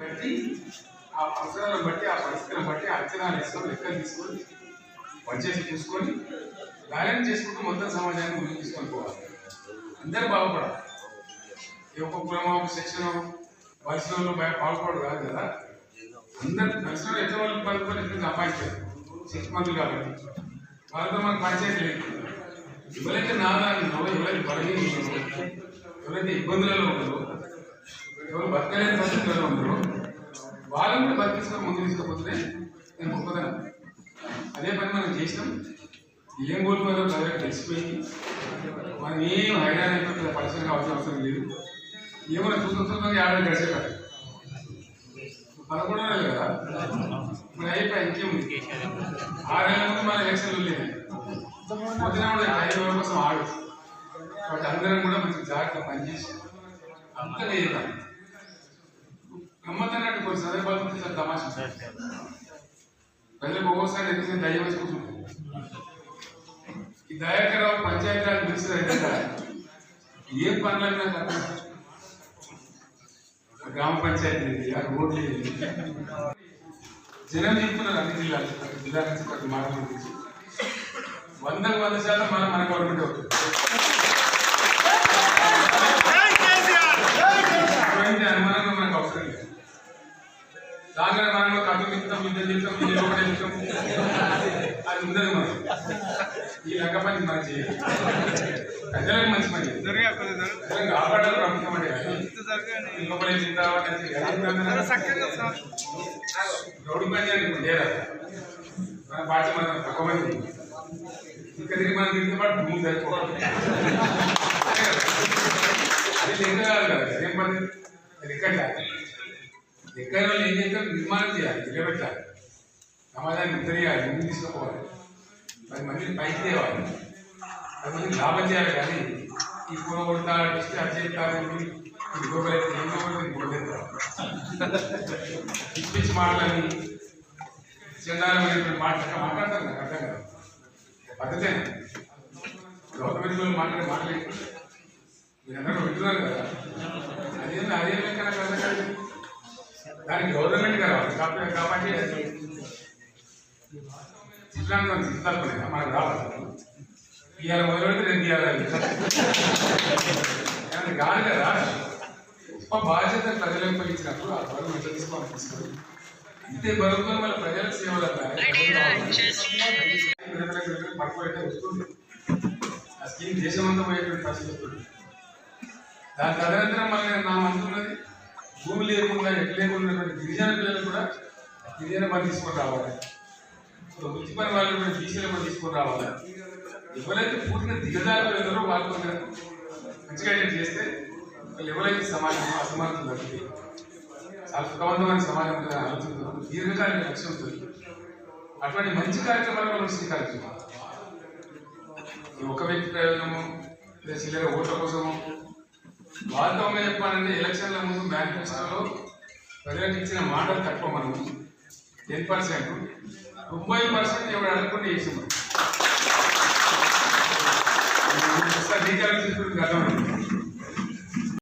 బట్టి ఆ అవసరాలను బట్టి ఆ పరిస్థితులను బట్టి అంచనాలు వేసుకొని లెక్కలు తీసుకొని పనిచేసి చూసుకొని బ్యాలెన్స్ చేసుకుంటూ మొత్తం సమాజాన్ని ముందుకు తీసుకొని పోవాలి. అందరూ బాగుపడాలి. ఏ ఒక్క కులమో ఒక సెక్షన్ పరిశ్రమలో బాగుపడదు కాదు కదా. అందరు పరిశ్రమ ఎంత వాళ్ళు పనుకొని ఎంత సంపాదించారు? సిక్స్ మంత్లు కాబట్టి. వాళ్ళతో మనకు పంచాయతీ లేదు. ఎవరైతే నాదాన్ని ఎవరైతే బలహీన ఎవరైతే ఇబ్బందులలో ఉన్నారో ఎవరు బతకలేని పరిస్థితుల్లో ఉన్నారో వాళ్ళని కూడా బతికించుకొని ముందు తీసుకోకపోతే నేను గొప్పదనం. అదే పని మనం చేసినాం. ఏం కోల్పోయారో ప్రజలకు తెలిసిపోయింది. మనం ఏం హైరాన్ అయిపోతుంది పరిశ్రమ కావాల్సిన అవసరం లేదు. ఏమైనా చూసిన చూసిన ఏడాది గడిచేటారు పదకొండు నెలలు కదా. ఇప్పుడు అయిపోయి ఇంకేముంది? ఆరేళ్ళ ముందు మన ఎలక్షన్లు లేదు పొద్దున కూడా ఐదు రోజుల కోసం ఆడు. కాబట్టి అందరం కూడా మంచి జాగ్రత్త పనిచేసి అంతా లేదు గమ్మత్తన్నట్టు కొన్ని సందర్భాలు ఉంటే చాలా తమాషా ప్రజలకు ఎదుగుతుంది దయ్యం వేసి కూర్చుంటుంది ఈ దయాకరావు పంచాయతీరాజ్ మినిస్టర్ అయితే ఏ. ఆ గ్రామ పంచాయతీ ఆ రోడ్లు ఏంటి. జనం చెప్తున్నారు అన్ని జిల్లాలు జిల్లా నుంచి ప్రతి మార్గం వందకు వంద శాతం మనం మన గవర్నమెంట్ అవుతుంది ఎటువంటి అనుమానంగా మనకు అవసరం లేదు దాంట్లో మనం కథ చెప్తాం ఇంత చెప్తాం ఇది ఒకటే చెప్తాం అది ఉండదు మనం ఈ లెక్క పని మనం చేయాలి. ప్రజలకు మంచి పని. కాపాడాలి ప్రభుత్వం అంటే లోపల. రౌడీ పని చేయాలి మన పార్టీ మనం తక్కువ మంది. ఇక్కడ తిరిగి మనం తిరిగితే పాటు భూమి సరిపోవాలి అది లెక్క కాదు కదా. ఏం పని? లెక్క కాదు. లెక్క వాళ్ళు ఏం చేస్తారు నిర్మాణం చేయాలి నిలబెట్టాలి సమాజాన్ని ఉత్తరేయాలి ముందుకు తీసుకుపోవాలి పది మందిని పైకి తేవాలి పది మందికి లాభం చేయాలి కానీ ఈ కూర కొడతా ఇస్తే అది చేస్తారని ఇంకొకరు ఇంకొకరు ఇంకొకరు పిచ్చి పిచ్చి మాటలని చండాలమైనటువంటి మాటలు మాట్లాడతారు నాకు అర్థం కాదు పద్ధతే గవర్నమెంట్ వాళ్ళు మాట్లాడే మాటలు మీరందరూ వింటున్నారు కదా అదే అదే లెక్క నాకు అర్థం కాదు దానికి గవర్నమెంట్ కావాలి కాబట్టి కాబట్టి చిత్రాంగం మనకు రావాలి ఇవాళ రెండు ఇవ్వాలి కాదు కదా? గొప్ప బాధ్యత ప్రజలకు ఇచ్చినప్పుడు ఆ బరువు ఎట్లా తీసుకోవాలి తీసుకోవాలి. ఇంతే బరువుతో మన ప్రజలకు సేవలు పడిపోయితే వస్తుంది ఆ స్కీమ్ దేశమంతా పోయేటువంటి పరిస్థితి వస్తుంది. దాని తదనంతరం మళ్ళీ నా మంత్రున్నది భూమి లేకుండా ఎట్లా లేకుండా గిరిజన పిల్లలు కూడా గిరిజన పని తీసుకొని రావాలి. సో వృత్తి పని వాళ్ళు కూడా బీసీలు పని తీసుకొని రావాలి. ఎవరైతే పూర్తిగా దిగజారు వెళ్తారో వాళ్ళు కొంచెం మంచిగా చేస్తే వాళ్ళు ఎవరైతే సమాజం అసమానం తగ్గుతాయి చాలా సుఖవంతమైన సమాజం ఆలోచిస్తున్నాం. దీర్ఘకాలిక లక్ష్యం ఉంటుంది. అటువంటి మంచి కార్యక్రమాలు మనం స్వీకరించాలి ఒక వ్యక్తి ప్రయోజనము లేదా చిల్లర ఓట్ల కోసము వాస్తవంగా చెప్పాలంటే ఎలక్షన్ల ముందు మేనిఫెస్టోలో ప్రజలకు ఇచ్చిన మాటలు తక్కువ మనం. Ten percent. ముప్పై పర్సెంట్ ఎవరు అడగకుండా చేసి మనం ఒకసారి రీఛార్జ్ చేసుకుంటే అర్థమైంది